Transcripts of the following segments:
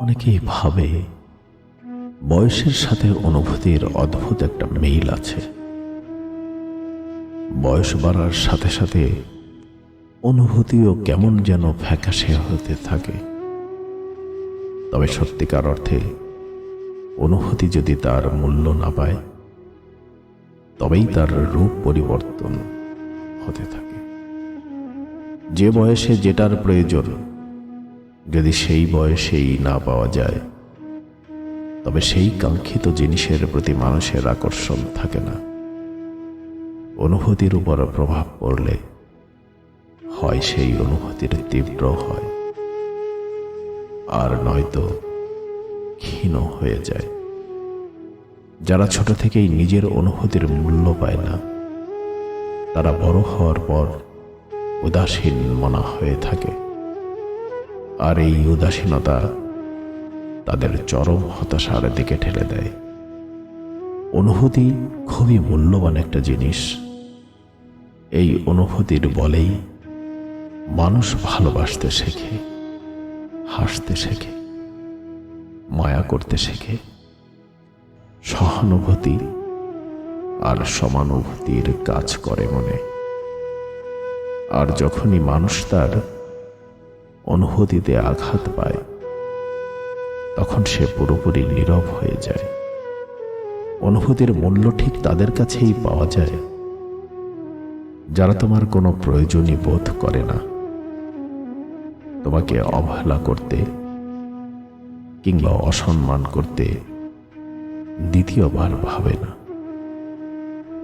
অনেকেই ভাবে বয়সের সাথে অনুভূতির অদ্ভুত একটা মিল আছে। বয়স বাড়ার সাথে সাথে অনুভূতিও কেমন যেন ফ্যাকাশে হতে থাকে। তবে সত্যিকার অর্থে অনুভূতি যদি তার মূল্য না পায়, তবেই তার রূপ পরিবর্তন হতে থাকে। যে বয়সে যেটার প্রয়োজন যদি সেই বয়সেই না পাওয়া যায়, তবে সেই কাঙ্ক্ষিত জিনিসের প্রতি মানুষের আকর্ষণ থাকে না। অনুভূতির উপর প্রভাব পড়লে হয় সেই অনুভূতির তীব্র হয়, আর নয়তো ক্ষীণ হয়ে যায়। যারা ছোট থেকেই নিজের অনুভূতির মূল্য পায় না, তারা বড় হওয়ার পর উদাসীন মনা হয়ে থাকে। আর এই উদাসীনতা তাদের চরম হতাশার দিকে ঠেলে দেয়। অনুভূতি খুবই মূল্যবান একটা জিনিস। এই অনুভূতির বলেই মানুষ ভালোবাসতে শেখে, হাসতে শেখে, মায়া করতে শেখে। সহানুভূতি আর সমানুভূতির কাজ করে মনে। আর যখনই মানুষ তার অনুভূতিতে আঘাত পায়। তখন সে পুরোপুরি নীরব হয়ে যায়। অনুভূতির মূল্য ঠিক তাদের কাছেই পাওয়া যায়। যারা তোমার কোনো প্রয়োজনই বোধ করে না। তোমাকে অবহেলা করতে কিংবা অসম্মান করতে দ্বিতীয়বার ভাবে না।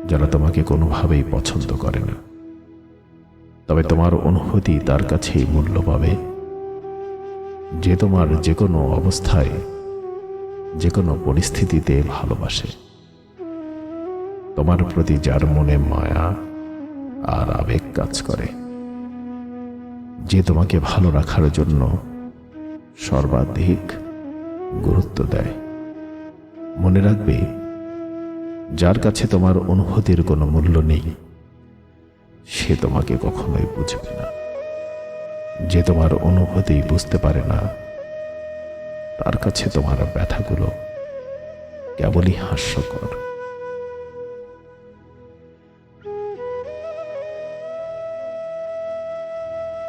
যারা তোমাকে কোনোভাবেই পছন্দ করে না। তবে তোমার অনুভূতি তার কাছেই মূল্য পাবে যে তোমার যে কোনো অবস্থায় যে কোনো পরিস্থিতিতে ভালোবাসে। তোমার প্রতি যার মনে মায়া আর আবেগ কাজ করে, যে তোমাকে ভালো রাখার জন্য সর্বাধিক গুরুত্ব দেয়। মনে রাখবে, যার কাছে তোমার অনুভূতির কোনো মূল্য নেই, সে তোমাকে কখনোই বুঝবে না। যে তোমার অনুভূতি বুঝতে পারে না তার কাছে তোমার ব্যথাগুলো কেবলই হাস্যকর।